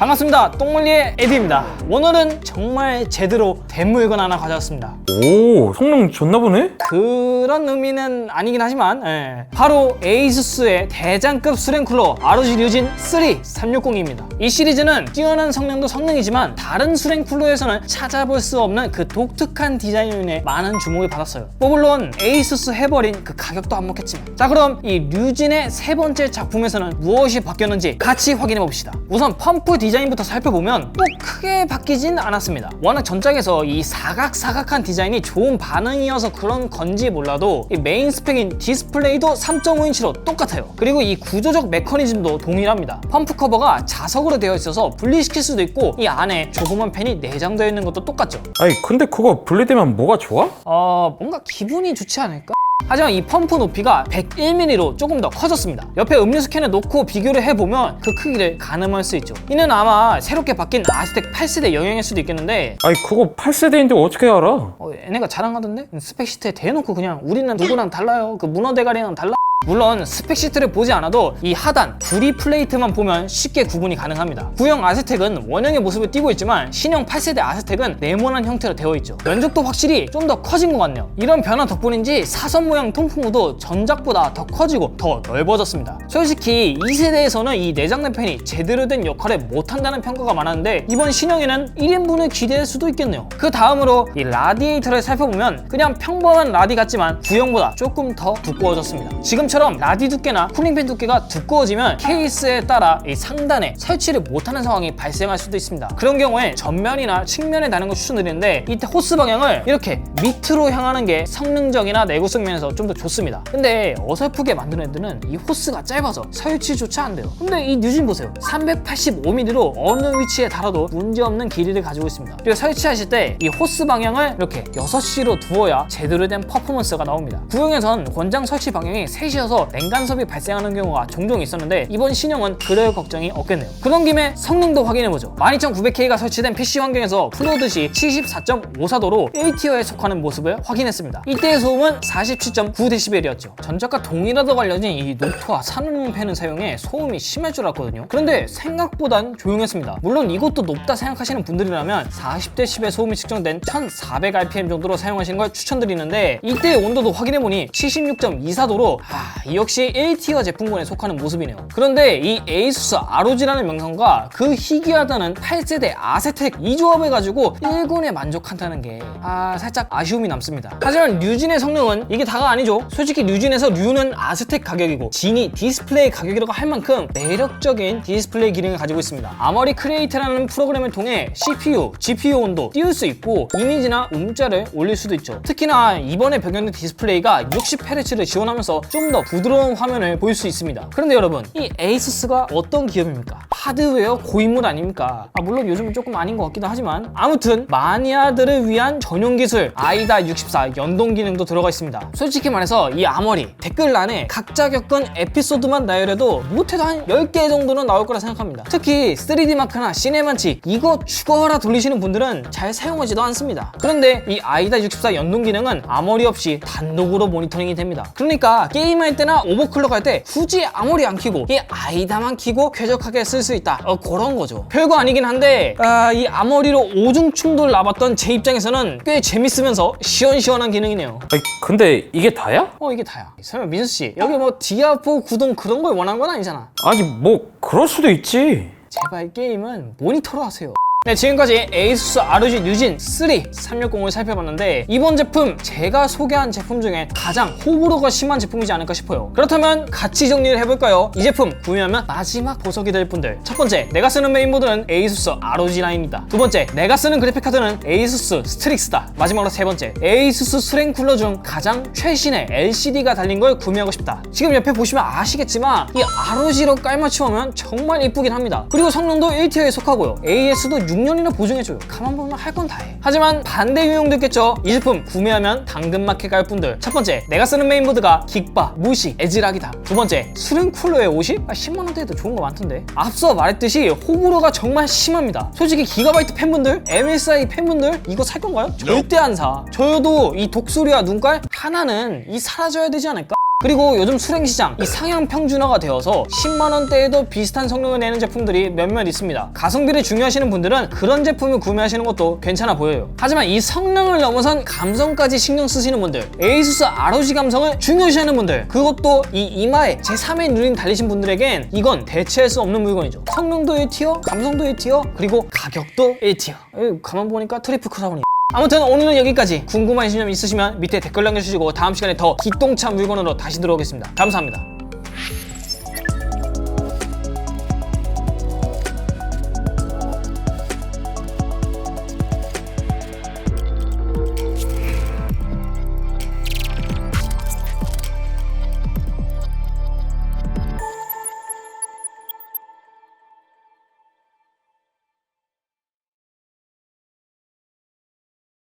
반갑습니다. 똥물리의 에디입니다. 오늘은 정말 제대로 된 물건 하나 가져왔습니다. 오 성능 좋나 보네? 그런 의미는 아니긴 하지만 예. 바로 에이수스의 대장급 수랭쿨러 ROG 류진 3 360입니다. 이 시리즈는 뛰어난 성능도 성능이지만 다른 수랭쿨러에서는 찾아볼 수 없는 그 독특한 디자인으로 인해 많은 주목을 받았어요. 뭐 물론 에이수스 해버린 그 가격도 한몫했지만 자 그럼 이 류진의 세 번째 작품에서는 무엇이 바뀌었는지 같이 확인해 봅시다. 우선 펌프 디자인 부터 살펴보면 뭐 크게 바뀌진 않았습니다. 워낙 전작에서 이 사각사각한 디자인이 좋은 반응이어서 그런 건지 몰라도 이 메인 스펙인 디스플레이도 3.5인치로 똑같아요. 그리고 이 구조적 메커니즘도 동일합니다. 펌프 커버가 자석으로 되어 있어서 분리시킬 수도 있고 이 안에 조그만 팬이 내장되어 있는 것도 똑같죠. 아니 근데 그거 분리되면 뭐가 좋아? 어, 뭔가 기분이 좋지 않을까? 하지만 이 펌프 높이가 101mm로 조금 더 커졌습니다. 옆에 음료수 캔을 놓고 비교를 해보면 그 크기를 가늠할 수 있죠. 이는 아마 새롭게 바뀐 아스텍 8세대 영향일 수도 있겠는데 아니 그거 8세대인데 어떻게 알아? 어, 얘네가 자랑하던데? 스펙 시트에 대놓고 그냥 우리는 누구랑 달라요. 그 문어 대가리랑 달라. 물론 스펙 시트를 보지 않아도 이 하단 구리 플레이트만 보면 쉽게 구분이 가능합니다. 구형 아스텍은 원형의 모습을 띠고 있지만 신형 8세대 아스텍은 네모난 형태로 되어 있죠. 면적도 확실히 좀 더 커진 것 같네요. 이런 변화 덕분인지 사선 모양 통풍구도 전작보다 더 커지고 더 넓어졌습니다. 솔직히 2세대에서는 이 내장된 팬이 제대로 된 역할을 못한다는 평가가 많았는데 이번 신형에는 1인분을 기대할 수도 있겠네요. 그 다음으로 이 라디에이터를 살펴보면 그냥 평범한 라디 같지만 구형보다 조금 더 두꺼워졌습니다. 지금처럼 라디 두께나 쿨링팬 두께가 두꺼워지면 케이스에 따라 이 상단에 설치를 못하는 상황이 발생할 수도 있습니다. 그런 경우에 전면이나 측면에 다는 걸 추천드리는데 이때 호스 방향을 이렇게 밑으로 향하는 게 성능적이나 내구성 면에서 좀 더 좋습니다. 근데 어설프게 만드는 애들은 이 호스가 짧아서 설치조차 안 돼요. 근데 이 뉴진 보세요. 385mm로 어느 위치에 달아도 문제없는 길이를 가지고 있습니다. 그리고 설치하실 때 이 호스 방향을 이렇게 6시로 두어야 제대로 된 퍼포먼스가 나옵니다. 구형에선 권장 설치 방향이 3시 여서 냉간섭이 발생하는 경우가 종종 있었는데 이번 신형은 그럴 걱정이 없겠네요. 그런 김에 성능도 확인해보죠. 12900K가 설치된 PC 환경에서 풀로드시 74.54도로 1티어에 속하는 모습을 확인했습니다. 이때의 소음은 47.9dB이었죠. 전작과 동일하다고 알려진 이 노트와 산후용 팬을 사용해 소음이 심할 줄 알았거든요. 그런데 생각보단 조용했습니다. 물론 이것도 높다 생각하시는 분들이라면 40dB의 소음이 측정된 1400rpm 정도로 사용하시는 걸 추천드리는데 이때의 온도도 확인해보니 76.24도로 아, 이 역시 1티어 제품군에 속하는 모습이네요. 그런데 이 에이수스 ROG라는 명성과 그 희귀하다는 8세대 아세텍 이 조합을 가지고 1군에 만족한다는 게 아, 살짝 아쉬움이 남습니다. 하지만 류진의 성능은 이게 다가 아니죠. 솔직히 류진에서 류는 아스텍 가격이고 진이 디스플레이 가격이라고 할 만큼 매력적인 디스플레이 기능을 가지고 있습니다. 아머리 크리에이터라는 프로그램을 통해 CPU, GPU 온도 띄울 수 있고 이미지나 음자를 올릴 수도 있죠. 특히나 이번에 변경된 디스플레이가 60Hz를 지원하면서 좀더 부드러운 화면을 보일 수 있습니다. 그런데 여러분, 이 에이수스가 어떤 기업입니까? 하드웨어 고인물 아닙니까? 아, 물론 요즘은 조금 아닌 것 같기도 하지만 아무튼 마니아들을 위한 전용 기술 아이다 64 연동 기능도 들어가 있습니다. 솔직히 말해서 이 아머리 댓글란에 각자 겪은 에피소드만 나열해도 못해도 한 10개 정도는 나올 거라 생각합니다. 특히 3D 마크나 시네만치 이거 죽어라 돌리시는 분들은 잘 사용하지도 않습니다. 그런데 이 아이다 64 연동 기능은 아머리 없이 단독으로 모니터링이 됩니다. 그러니까 게임할 때나 오버클럭 할 때 굳이 아머리 안 키고 이 아이다만 키고 쾌적하게 쓸 수 있다. 어, 그런 거죠. 별거 아니긴 한데 아, 이 아머리로 오중 충돌 나봤던 제 입장에서는 꽤 재밌으면서 시원시원한 기능이네요. 아니 근데 이게 다야? 어 이게 다야. 설마 민수 씨 여기 뭐 디아포 구동 그런 걸 원한 건 아니잖아. 아니 뭐 그럴 수도 있지 제발 게임은 모니터로 하세요. 네, 지금까지 에이수스 ROG 뉴진 3 360을 살펴봤는데 이번 제품 제가 소개한 제품 중에 가장 호불호가 심한 제품이지 않을까 싶어요. 그렇다면 같이 정리를 해볼까요? 이 제품 구매하면 마지막 보석이 될 분들. 첫 번째, 내가 쓰는 메인보드는 에이수스 ROG 라인입니다. 두 번째, 내가 쓰는 그래픽카드는 에이수스 스트릭스다. 마지막으로 세 번째, 에이수스 수랭 쿨러 중 가장 최신의 LCD가 달린 걸 구매하고 싶다. 지금 옆에 보시면 아시겠지만 이 ROG로 깔맞춤하면 정말 이쁘긴 합니다. 그리고 성능도 1티어에 속하고요. AS도 6년이나 보증해줘요. 가만 보면 할 건 다 해. 하지만 반대 유형도 있겠죠. 이 제품 구매하면 당근마켓 갈 분들. 첫 번째, 내가 쓰는 메인보드가 긱바, 무시, 에즈락이다. 두 번째, 수능 쿨러에 50? 아, 10만원대에도 좋은 거 많던데. 앞서 말했듯이 호불호가 정말 심합니다. 솔직히 기가바이트 팬분들, MSI 팬분들 이거 살 건가요? 절대 안 사. 저도 이 독수리와 눈깔 하나는 이 사라져야 되지 않을까? 그리고 요즘 수랭시장 이 상향 평준화가 되어서 10만 원대에도 비슷한 성능을 내는 제품들이 몇몇 있습니다. 가성비를 중요하시는 분들은 그런 제품을 구매하시는 것도 괜찮아 보여요. 하지만 이 성능을 넘어선 감성까지 신경 쓰시는 분들, 에이수스 ROG 감성을 중요시하는 분들, 그것도 이 이마에 제3의 눈이 달리신 분들에겐 이건 대체할 수 없는 물건이죠. 성능도 1티어, 감성도 1티어, 그리고 가격도 1티어. 가만 보니까 트리플 크라운이 아무튼 오늘은 여기까지 궁금하신 점 있으시면 밑에 댓글 남겨주시고 다음 시간에 더 기똥차 물건으로 다시 들어오겠습니다. 감사합니다.